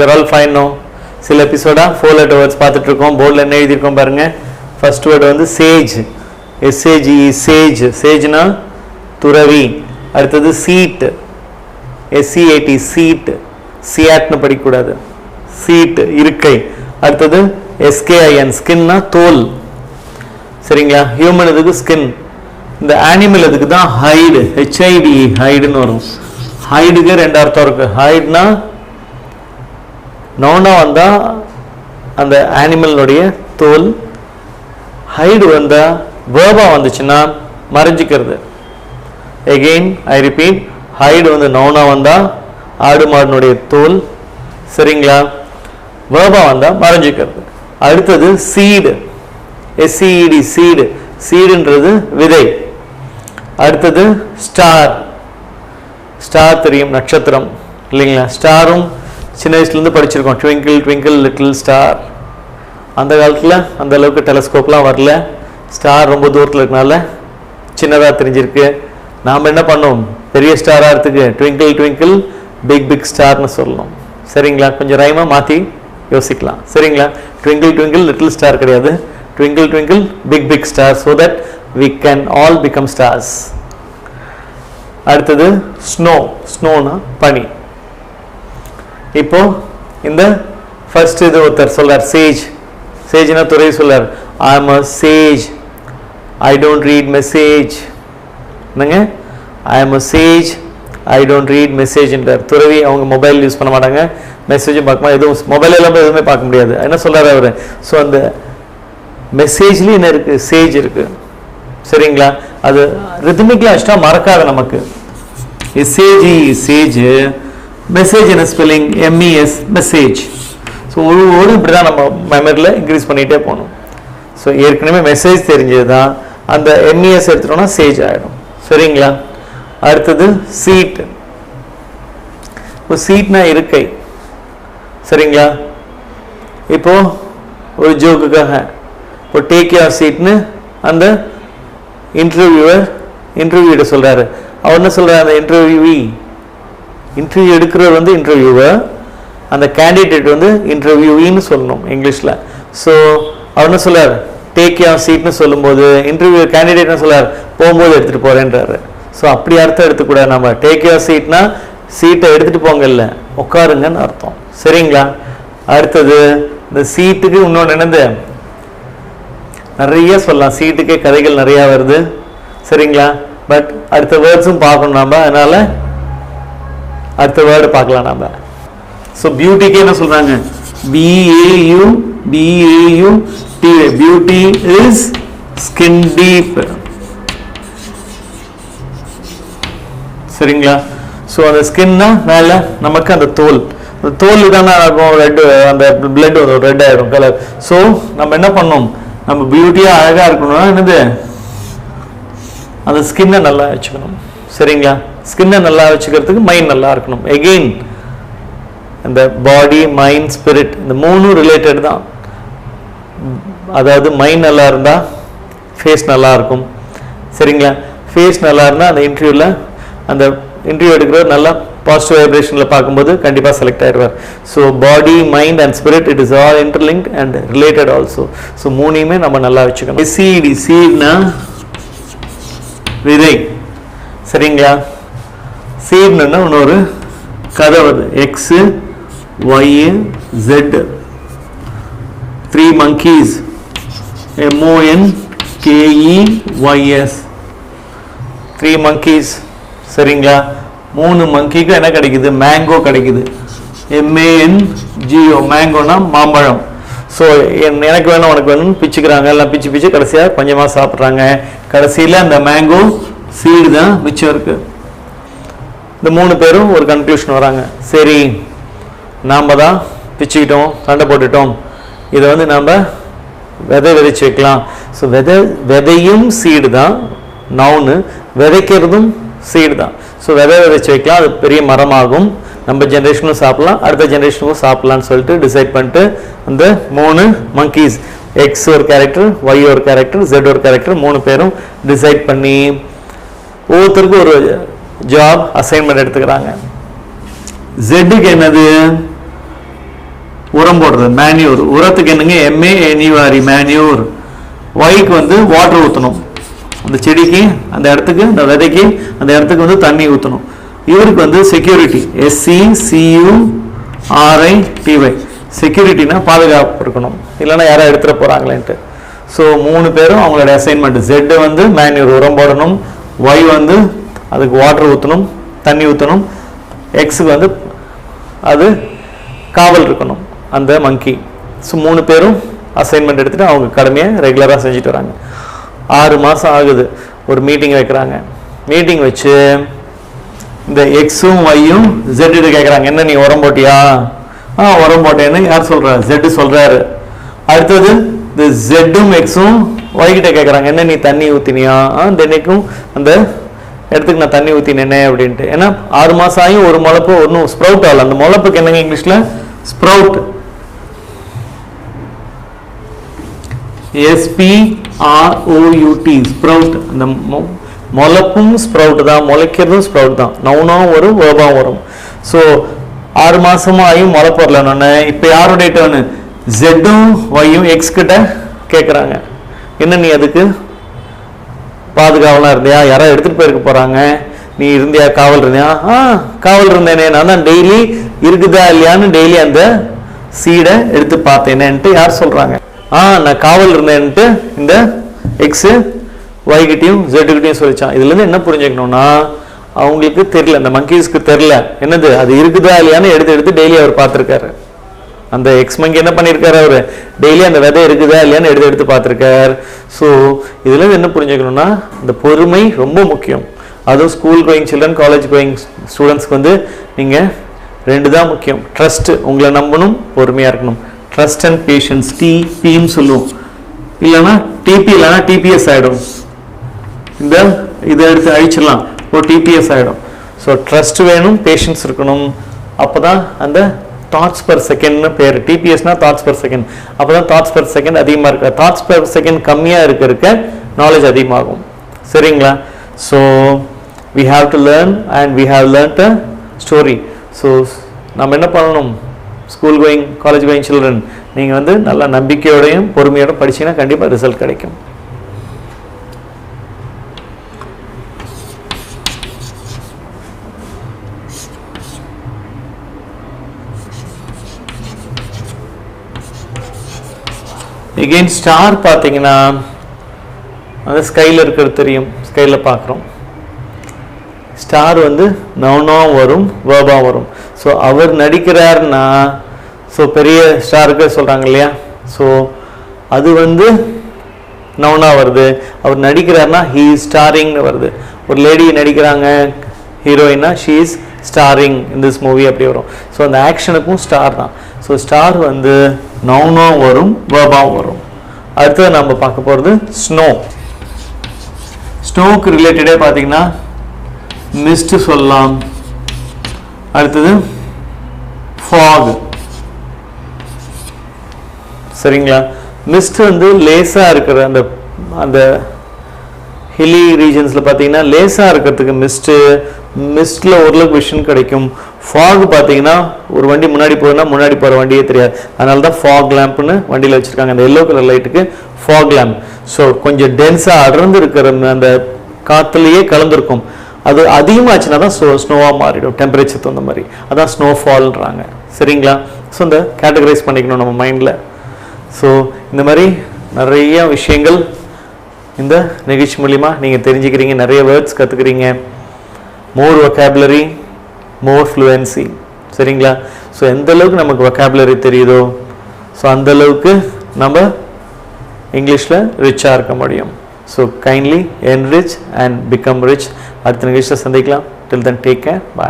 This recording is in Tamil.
Your all fine no. சில எபிசோடாக ஃபோர் லெட்டர் வேர்ட்ஸ் பார்த்துட்டு இருக்கோம் போர்டில் என்ன எழுதியிருக்கோம் பாருங்க. ஃபர்ஸ்ட் வேர்டு வந்து sage S A G sage சேஜ்னா துறவி. அடுத்தது சீட் எஸ்சிஏடி சீட் சியாட்னு படிக்கக்கூடாது. சீட் இருக்கை. அடுத்தது எஸ்கேஐஎன் ஸ்கின்னா தோல். சரிங்களா? ஹியூமன் இதுக்கு ஸ்கின் இந்த ஆனிமல் இதுக்கு தான் ஹைடு ஹெச்ஐடி ஹைடுன்னு வரும். ஹைடுக்கு ரெண்டு அர்த்தம் இருக்குது ஹைட்னா நோனா வந்தால் அந்த ஆனிமலினுடைய தோல் ஹைடு வந்தால் வேபா வந்துச்சுன்னா மறைஞ்சிக்கிறது. எகெயின் ஐ ரிப்பீட் ஹைடு வந்து நவுனா வந்தால் ஆடு மாடினுடைய தோல் சரிங்களா? வேபா வந்தால் மறைஞ்சிக்கிறது. அடுத்தது சீடு எஸ்சிஇடி சீடு சீடுன்றது விதை. அடுத்தது ஸ்டார் ஸ்டார் தெரியும் நட்சத்திரம் இல்லைங்களா? ஸ்டாரும் சின்ன வயசுலேருந்து படிச்சிருக்கோம். ட்விங்கிள் ட்விங்கிள் லிட்டில் ஸ்டார் அந்த காலத்தில் அந்த அளவுக்கு டெலஸ்கோப்லாம் வரல. ஸ்டார் ரொம்ப தூரத்தில் இருக்கனால சின்னதாக தெரிஞ்சிருக்கு. நாம் என்ன பண்ணோம்? பெரிய ஸ்டாராக இருக்குது ட்விங்கிள் ட்விங்கிள் பிக் பிக் ஸ்டார்னு சொல்லணும். சரிங்களா? கொஞ்சம் ரைமாக மாற்றி யோசிக்கலாம். சரிங்களா? ட்விங்கிள் ட்விங்கிள் லிட்டில் ஸ்டார் கிடையாது. Twinkle twinkle big big star so that we can all become stars அடுத்தது ஸ்னோ ஸ்னோனா பனி. இப்போ இந்த ஃபர்ஸ்ட் இது ஒருத்தர் சொல்றார் சேஜ் சேஜ்னா துறை சொல்றார். I am a sage I don't read message என்னங்க? I am a sage I don't read மெசேஜ்ன்றார் துறவி அவங்க மொபைல் யூஸ் பண்ண மாட்டாங்க. மெசேஜும் பார்க்க எதுவும் மொபைல் இல்லாமல் எதுவுமே பார்க்க முடியாது. என்ன சொல்றாரு அவர்? ஸோ அந்த மெசேஜ்லேயும் என்ன இருக்கு? சேஜ் இருக்கு. சரிங்களா? அது ரிதமிக்லாம் அஷ்டா மறக்காது நமக்கு. S A G sage message என்ன spelling M E S message so ஒரு ஒரு இப்படி தான் நம்ம மெமரியில் இன்க்ரீஸ் பண்ணிகிட்டே போகணும். ஸோ ஏற்கனவே மெசேஜ் தெரிஞ்சது தான் அந்த எம்இஎஸ் எடுத்துட்டோம்னா சேஜ் ஆகிடும் சரிங்களா? அடுத்தது சீட் இப்போ சீட்னா இருக்கை. சரிங்களா? இப்போது ஒரு ஜோக்குக்காக இப்போ டேக் யூர் சீட்னு அந்த இன்டர்வியூவர் இன்டர்வியூட சொல்கிறாரு அவர் என்ன சொல்கிறார் அந்த இன்டர்வியூவி இன்டர்வியூ எடுக்கிறவர் வந்து இன்டர்வியூவை அந்த கேண்டிடேட் வந்து இன்டர்வியூவின்னு சொல்லணும் இங்கிலீஷில் ஸோ அவர் என்ன சொல்லார்? டேக் யார் சீட்னு சொல்லும்போது இன்டர்வியூ கேண்டிடேட் சொல்லார்? போகும்போது எடுத்துகிட்டு போகிறேன்றாரு ஸோ அப்படி அர்த்தம் எடுத்துக்கூடாது நம்ம டேக் யார் சீட்னா சீட்டை எடுத்துகிட்டு போங்க இல்லை உட்காருங்கன்னு அர்த்தம். சரிங்களா? அடுத்தது இந்த சீட்டுக்கு இன்னொன்று என்னது? நிறைய சொல்லலாம். சீட்டுக்கே கதைகள் நிறையா வருது. சரிங்களா? பட் அடுத்த வேர்ட்ஸும் பார்க்கணும் நம்ம அதனால் அடுத்த வேர்டு பார்க்கலாம் நம்ம ஸோ பியூட்டிக்கு என்ன சொல்றாங்க? B A U B A U T beauty is skin deep சரிங்களா? ஸோ அந்த ஸ்கின்னா மேலே நமக்கு அந்த தோல். அந்த தோல் தானே இருக்கும் ரெட்டு அந்த பிளட் வந்து ரெட் ஆயிடும் கலர் ஸோ நம்ம என்ன பண்ணோம் நம்ம பியூட்டியாக அழகாக இருக்கணும்னா என்னது? அந்த ஸ்கின்னை நல்லா வச்சுக்கணும். சரிங்களா? ஸ்கின்னை நல்லா வச்சுக்கிறதுக்கு மைண்ட் நல்லா இருக்கணும். எகெயின் இந்த பாடி மைண்ட் ஸ்பிரிட் இந்த மூணும் ரிலேட்டட் தான். அதாவது மைண்ட் நல்லா இருந்தால் ஃபேஸ் நல்லா இருக்கும். சரிங்களா? ஃபேஸ் நல்லா இருந்தால் அந்த இன்டர்வியூவில் அந்த இன்டர்வியூ எடுக்கிறவர் நல்லா பாசிட்டிவ் வைப்ரேஷனில் பார்க்கும்போது கண்டிப்பாக செலக்ட் ஆயிடுவார். So body mind and spirit it is all interlink and related also so மூணையுமே நம்ம நல்லா வச்சுக்கணும். சீடி சீட்னா விதை. சரிங்களா? சீட்னா இன்னொரு கதை வருது. X Y Z three monkeys M O N K E Y S three monkeys சரிங்களா? மூணு மங்கிக்கும் என்ன கிடைக்குது? மேங்கோ கிடைக்குது. எம்ஏஎன் ஜியோ மேங்கோனா மாம்பழம். ஸோ எனக்கு வேணும் உனக்கு வேணும்னு பிச்சுக்கிறாங்க. எல்லாம் பிச்சு பிச்சு கடைசியாக கொஞ்சமாக சாப்பிட்றாங்க. கடைசியில் அந்த மேங்கோ சீடு தான் மிச்சம் இருக்குது இந்த மூணு பேரும் ஒரு கன்க்ளூஷன் வராங்க. சரி நாம் தான் பிச்சுக்கிட்டோம் சண்டை போட்டுட்டோம். இதை வந்து நாம் விதை விதைச்சு வைக்கலாம். ஸோ விதை விதையும் சீடு தான். நவுனு விதைக்கிறதும் சீடு தான். ஸோ விதை விதைச்சு வைக்கலாம். அது பெரிய மரமாகும். நம்ம ஜென்ரேஷனும் சாப்பிட்லாம். அடுத்த ஜென்ரேஷனுக்கும் சாப்பிட்லான்னு சொல்லிட்டு டிசைட் பண்ணிட்டு அந்த மூணு மங்கீஸ் எக்ஸ் ஒரு கேரக்டர் ஒய் ஒரு கேரக்டர் ஜெட் ஒரு கேரக்டர் மூணு பேரும் டிசைட் பண்ணி ஒவ்வொருத்தருக்கும் ஒரு ஜாப் அசைன்மெண்ட் எடுத்துக்கிறாங்க. ஜெட்டுக்கு என்னது? உரம் போடுறது மேன்யூர் உரத்துக்கு என்னங்க? எம்ஏ எனிவாரி மேன்யூர் ஒய்க்கு வந்து வாட்டர் ஊற்றணும் அந்த செடிக்கு அந்த இடத்துக்கு அந்த விதைக்கு அந்த இடத்துக்கு வந்து தண்ணி ஊற்றணும் இவருக்கு வந்து security S C C U R I T Y செக்யூரிட்டினா பாதுகாப்பு இருக்கணும். இல்லைன்னா யாரோ எடுத்துகிட்டு போகிறாங்களேன்ட்டு ஸோ மூணு பேரும் அவங்களோட அசைன்மெண்ட் ஜெட்டு வந்து மேன்யூர் உரம் போடணும். ஒய் வந்து அதுக்கு வாட்டர் ஊற்றணும் தண்ணி ஊற்றணும் எக்ஸுக்கு வந்து அது காவல் இருக்கணும் அந்த மங்கி ஸோ மூணு பேரும் அசைன்மெண்ட் எடுத்துகிட்டு அவங்க கடமையை ரெகுலராக செஞ்சுட்டு வராங்க. ஆறு மாதம் ஆகுது ஒரு மீட்டிங் வைக்கிறாங்க. மீட்டிங் வச்சு இந்த எக்ஸும் ஒய்யும் ஜெட்டு கேட்குறாங்க என்ன நீ உரம் போட்டியா? ஆ உரம் போட்டேன்னு யார் சொல்கிறா ஜெட்டு சொல்கிறாரு அடுத்தது இந்த ஜெட்டும் எக்ஸும் ஒய்கிட்ட கேட்குறாங்க என்ன நீ தண்ணி ஊற்றினியா ஆ தென்னைக்கும் அந்த இடத்துக்கு நான் தண்ணி ஊற்றினேனே அப்படின்ட்டு. ஏன்னா ஆறு மாதம் ஆகியும் ஒரு முளப்பு ஒன்றும் ஸ்ப்ரவுட் ஆகல. அந்த முளப்புக்கு என்னங்க இங்கிலீஷில்? ஸ்ப்ரவுட் எஸ்பிஆர்ஓயூடி ஸ்ப்ரவுட் அந்த மொ- ஸ்ப்ரவுட் தான். முளைக்கிறதும் ஸ்ப்ரவுட் தான். நவுனாக வரும் வேர்பாவும் வரும். ஸோ ஆறு மாசமா ஆகியும் வரல நான். இப்போ யாருடைய டேர்னு ஜெட்டும் ஒய்யும் எக்ஸ் கிட்ட கேட்குறாங்க என்ன நீ அதுக்கு? பாதுகாவலாம் இருந்தியா? யாராவது எடுத்துட்டு போயிருக்க போகிறாங்க நீ இருந்தியா? காவல் இருந்தியா? ஆ காவல் இருந்தேனே. நான் தான் டெய்லி இருக்குதா இல்லையான்னு டெய்லி அந்த சீடை எடுத்து பார்த்தேனேன்ட்டு யார் சொல்கிறாங்க ஆ நான் காவல் இருந்தேன்ட்டு இந்த எக்ஸு ஒய்கிட்டையும் ஜெட்டுக்கிட்டையும் சொல்லிச்சான். இதுலேருந்து என்ன புரிஞ்சுக்கணும்னா அவங்களுக்கு தெரியல. அந்த மங்கீஸ்க்கு தெரில என்னது அது இருக்குதா இல்லையான்னு எடுத்து எடுத்து டெய்லி அவர் பார்த்துருக்காரு. அந்த எக்ஸ் மங்கி என்ன பண்ணியிருக்காரு அவர்? டெய்லி அந்த விதை இருக்குதா இல்லையான்னு எடுத்து எடுத்து பார்த்துருக்கார். ஸோ இதில் என்ன புரிஞ்சுக்கணும்னா இந்த பொறுமை ரொம்ப முக்கியம். அதுவும் school going children college going ஸ்டூடெண்ட்ஸ்க்கு வந்து நீங்கள் ரெண்டு தான் முக்கியம். ட்ரஸ்ட்டு உங்களை நம்பணும் பொறுமையாக இருக்கணும். ட்ரஸ்ட் அண்ட் பேஷன்ஸ் டிபின்னு சொல்லுவோம். இல்லைன்னா டிபி இல்லைன்னா டிபிஎஸ் ஆகிடும் இந்த இதை எடுத்து அழிச்சிடலாம். ஒரு டிபிஎஸ் ஆகிடும் ஸோ ட்ரஸ்ட் வேணும் பேஷன்ஸ் இருக்கணும். அப்போ தான் அந்த தாட்ஸ் பர். செகண்ட்னு பேர் டிபிஎஸ்னா தாட்ஸ் பர் செகண்ட் அப்போ தான் தாட்ஸ் பர் செகண்ட் அதிகமாக இருக்கு. தாட்ஸ் பர் செகண்ட் கம்மியாக இருக்க இருக்க நாலேஜ் அதிகமாகும். சரிங்களா? So we have to learn and we have learned a story so நம்ம என்ன பண்ணணும்? School going college going children நீங்கள் வந்து நல்ல நம்பிக்கையோடையும் பொறுமையோடும் படிச்சீங்கன்னா கண்டிப்பாக ரிசல்ட் கிடைக்கும். எகெயின் ஸ்டார் பார்த்தீங்கன்னா அந்த ஸ்கையில் இருக்கிறது தெரியும். ஸ்கையில் பார்க்குறோம். ஸ்டார் வந்து நவுனா வரும் வேர்பா வரும். ஸோ அவர் நடிக்கிறாருன்னா ஸோ பெரிய ஸ்டாருக்கு சொல்கிறாங்க இல்லையா? ஸோ அது வந்து நவுனா வருது. அவர் நடிக்கிறார்னா ஹீ ஸ்டாரிங்னு வருது. ஒரு லேடி நடிக்கிறாங்க ஹீரோயினா she is starring in this movie அப்படி வரும். ஸோ அந்த ஆக்ஷனுக்கும் ஸ்டார் தான். ஸோ ஸ்டார் வந்து நவுனும் வரும் வேர்பாவும் வரும். அடுத்தது நம்ம பார்க்க போகிறது ஸ்னோ ஸ்னோவுக்கு ரிலேட்டடே பார்த்தீங்கன்னா மிஸ்ட் சொல்லலாம். அடுத்தது ஃபாக் சரிங்களா? மிஸ்ட் வந்து லேசாக இருக்கிற அந்த அந்த ஹில்லி ரீஜன்ஸில் பார்த்தீங்கன்னா லேசாக இருக்கிறதுக்கு மிஸ்ட்டு மிஸ்டில் ஓரளவுக்கு விஷன் கிடைக்கும். ஃபாக் பார்த்தீங்கன்னா ஒரு வண்டி முன்னாடி போகுதுன்னா முன்னாடி போகிற வண்டியே தெரியாது. அதனால தான் ஃபாக் லேம்ப்னு வண்டியில் வச்சுருக்காங்க. அந்த எல்லோ கலர் லைட்டுக்கு ஃபாக் லேம்ப் ஸோ கொஞ்சம் டென்ஸாக அடர்ந்து இருக்கிற அந்த காற்றுலேயே கலந்துருக்கும். அது அதிகமாச்சுன்னா தான் ஸ்னோ ஸ்னோவாக மாறிடும். டெம்பரேச்சர் தகுந்த மாதிரி. அதான் ஸ்னோ ஃபால்ன்றாங்க சரிங்களா? ஸோ இந்த கேட்டகரைஸ் பண்ணிக்கணும் நம்ம மைண்டில் ஸோ இந்த மாதிரி நிறைய விஷயங்கள் இந்த நிகழ்ச்சி மூலிமா நீங்கள் தெரிஞ்சுக்கிறீங்க. நிறைய வேர்ட்ஸ் கற்றுக்குறீங்க மோர் vocabulary மோர் ஃப்ளூயன்சி சரிங்களா? ஸோ எந்த அளவுக்கு நமக்கு vocabulary தெரியுதோ ஸோ அந்த அளவுக்கு நம்ம இங்கிலீஷில் ரிச்சாக இருக்க முடியும். So kindly enrich and become rich அடுத்த நிகழ்ச்சியில் சந்திக்கலாம். Till then take care bye